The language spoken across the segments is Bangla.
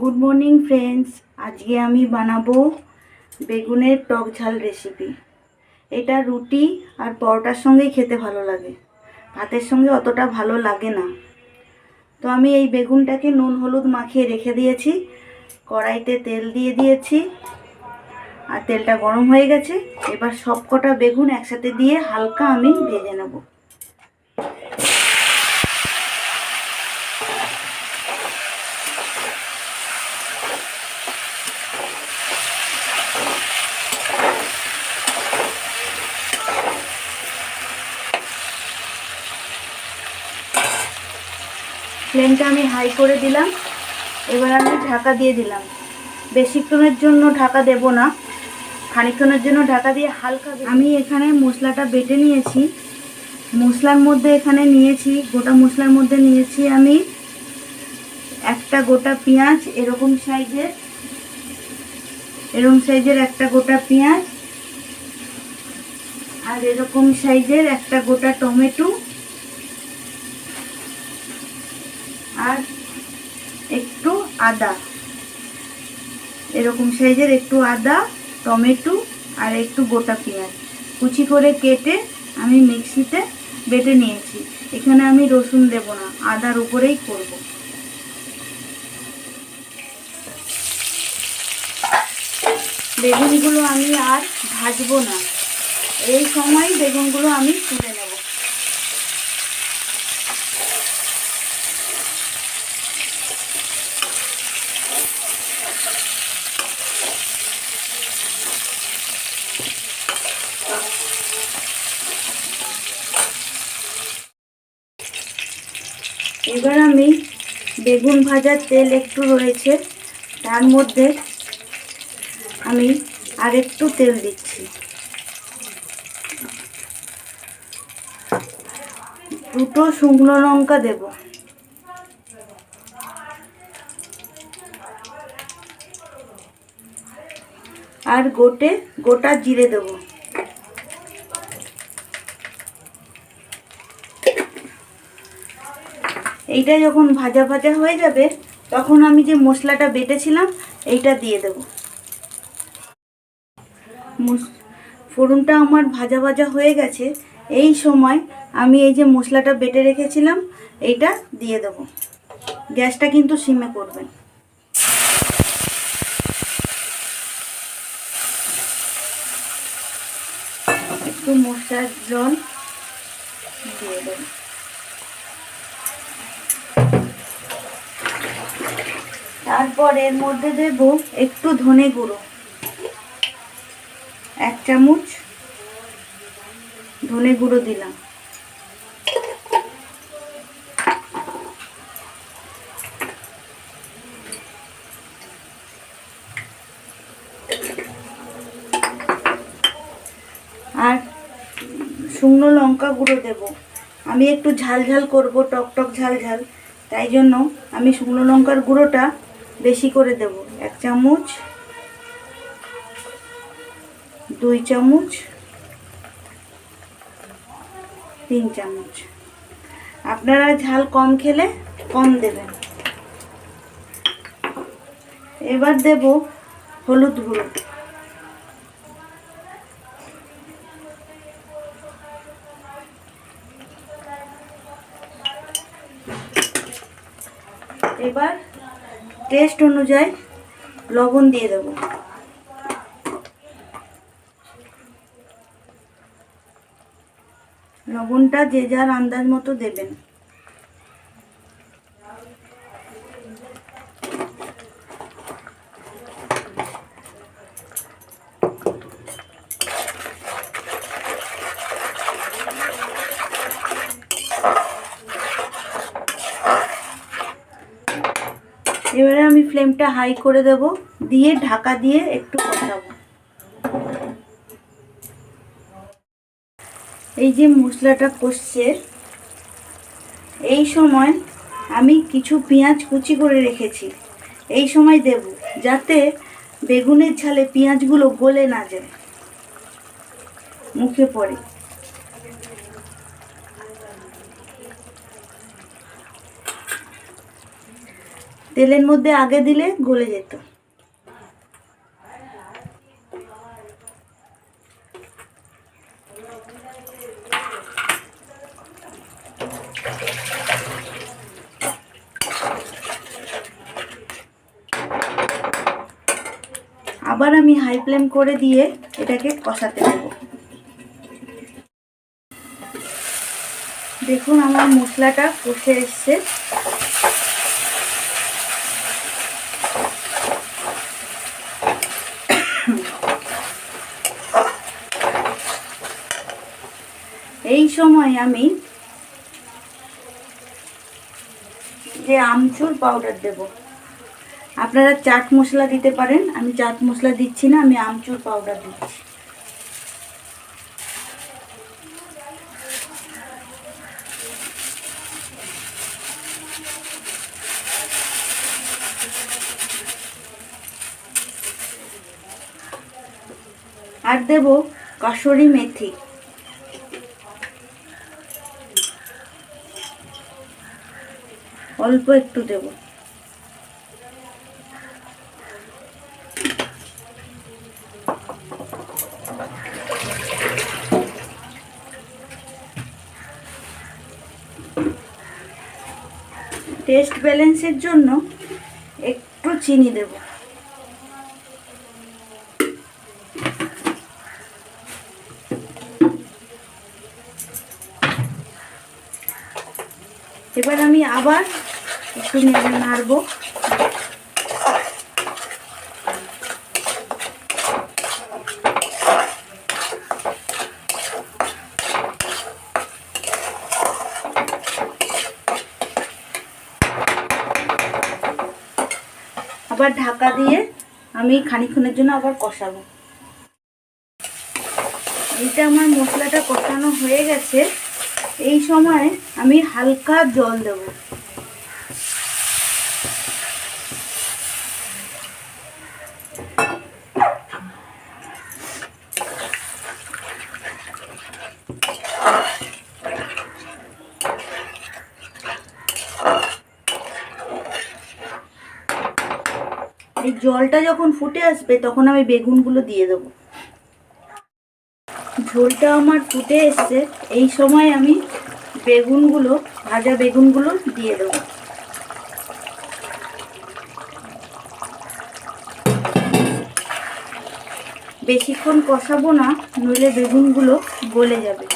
গুড মর্নিং ফ্রেন্ডস আজকে আমি বানাবো বেগুনের টক ঝাল রেসিপি এটা রুটি আর পরোটার সঙ্গেই খেতে ভালো লাগে। ভাতের সঙ্গে অতটা ভালো লাগে না। তো আমি এই বেগুনটাকে নুন, হলুদ মাখিয়ে রেখে দিয়েছি। কড়াইতে তেল দিয়ে দিয়েছি। আর তেলটা গরম হয়ে গেছে। এবার সব কটা বেগুন একসাথে দিয়ে হালকা আমি ভেজে নেব। ফ্লেমটা আমি হাই করে দিলাম। এবার আমি ঢাকা দিয়ে দিলাম। বেশিক্ষণের জন্য ঢাকা দেব না। খানিকক্ষণের জন্য ঢাকা দিয়ে হালকা আমি এখানে মশলাটা বেটে নিয়েছি। মশলার মধ্যে এখানে নিয়েছি, গোটা মশলার মধ্যে নিয়েছি আমি একটা গোটা পেঁয়াজ, এরকম সাইজের এরকম সাইজের একটা গোটা পেঁয়াজ আর এরকম সাইজের একটা গোটা টমেটো আর একটু আদা। এরকম সাইজের একটু আদা, টমেটো আর একটু গোটা পেঁয়াজ। কুচি করে কেটে আমি মিক্সিতে বেটে নিয়েছি। এখানে আমি রসুন দেব না, আদার উপরেই করব। বেগুনগুলো আমি আর ভাজবো না। এই সময় বেগুনগুলো আমি তুলে নেব। এবার আমি বেগুন ভাজার তেল একটু রয়েছে, তার মধ্যে আমি আর একটু তেল দিচ্ছি। দুটো শুকনো লঙ্কা দেব। আর গোটে গোটা জিরে দেবো। এইটা যখন ভাজা ভাজা হয়ে যাবে, তখন আমি যে মশলাটা বেটেছিলাম, এইটা দিয়ে দেব। ফোড়নটা আমার ভাজা ভাজা হয়ে গেছে, এই সময় আমি এই যে মশলাটা বেটে রেখেছিলাম, এইটা দিয়ে দেব। গ্যাসটা কিন্তু সিমে করবেন একটু মশলার জল দিয়ে দেবো। তারপর এর মধ্যে দেব একটু ধনে গুঁড়ো। এক চামচ ধনে গুঁড়ো দিলাম। আর শুকনো লঙ্কা গুঁড়ো দেব। আমি একটু ঝাল ঝাল করব, টক টক ঝাল ঝাল। তাই জন্য আমি শুকনো লঙ্কার গুঁড়োটা বেশি করে দেব। এক চামচ, দুই চামচ, তিন চামচ। আপনারা ঝাল কম খেলে কম দেবেন। এবার দেব হলুদ গুঁড়ো। এবার টেস্ট অনুযায়ী লবণ দিয়ে দেবো। লবণটা যে যার আন্দাজ মতো দেবেন এবারে আমি ফ্লেমটা হাই করে দেব, দিয়ে ঢাকা দিয়ে একটু কষাবো। এই যে মশলাটা কষছে, এই সময় আমি কিছু পেঁয়াজ কুচি করে রেখেছি। এই সময় দেব, যাতে বেগুনের ঝালে পেঁয়াজগুলো গলে না যায়। মুখে পড়ে। তেলের মধ্যে আগে দিলে গলে যেত। আবার আমি হাই ফ্লেম করে দিয়ে এটাকে কষাতে দেব। দেখুন আমার মশলাটা কষে এসছে এই সময় আমি যে আমচুর পাউডার দেব। আপনারা চাট মশলা দিতে পারেন, আমি চাট মশলা দিচ্ছি না, আমি আমচুর পাউডার দিচ্ছি। আর দেব কাসুরি মেথি। অল্প একটু দেব। টেস্ট ব্যালেন্সের জন্য একটু চিনি দেব। এবার আমি আবার একটু নেড়ে নাড়বো। আবার ঢাকা দিয়ে আমি খানিক্ষণের জন্য আবার কষাবো। এইটা আমার মশলাটা কষানো হয়ে গেছে। এই সময় আমি হালকা জল দেব। এই জলটা যখন ফুটে আসবে, তখন আমি বেগুনগুলো দিয়ে দেবো। ঝোলটা আমার ফুটে এসছে, এই সময় আমি বেগুনগুলো, ভাজা বেগুনগুলো দিয়ে দেবো। বেশিক্ষণ কষাবো না, নইলে বেগুনগুলো গলে যাবে।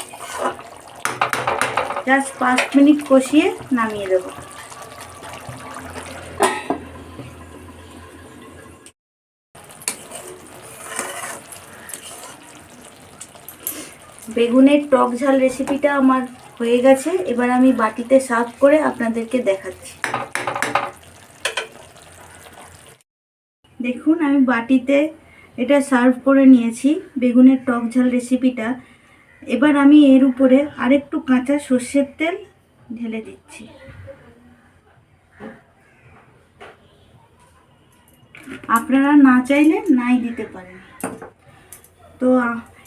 জাস্ট পাঁচ মিনিট কষিয়ে নামিয়ে দেবো। বেগুনের টক ঝাল রেসিপিটা আমার হয়ে গেছে, এবার আমি বাটিতে সার্ভ করে আপনাদেরকে দেখাচ্ছি। দেখুন, আমি বাটিতে এটা সার্ভ করে নিয়েছি, বেগুনের টক ঝাল রেসিপিটা এবার আমি এর উপরে আরেকটু কাঁচা সর্ষের তেল ঢেলে দিচ্ছি। আপনারা না চাইলে নাই দিতে পারেন। তো,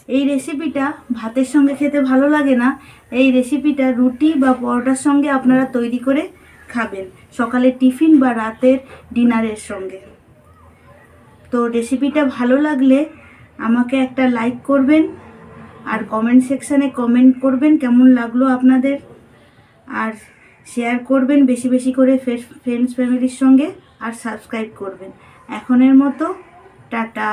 এই রেসিপিটা ভাতের সঙ্গে খেতে ভালো লাগে না, এই রেসিপিটা রুটি বা পরোটার সঙ্গে আপনারা তৈরি করে খাবেন সকালে টিফিন বা রাতের ডিনারের সঙ্গে। তো রেসিপিটা ভালো লাগলে আমাকে একটা লাইক করবেন আর কমেন্ট সেকশানে কমেন্ট করবেন কেমন লাগল আপনাদের। আর শেয়ার করবেন বেশি বেশি করে ফ্রেন্ডস ফ্যামিলির সঙ্গে, আর সাবস্ক্রাইব করবেন। এখনের মতো, টাটা।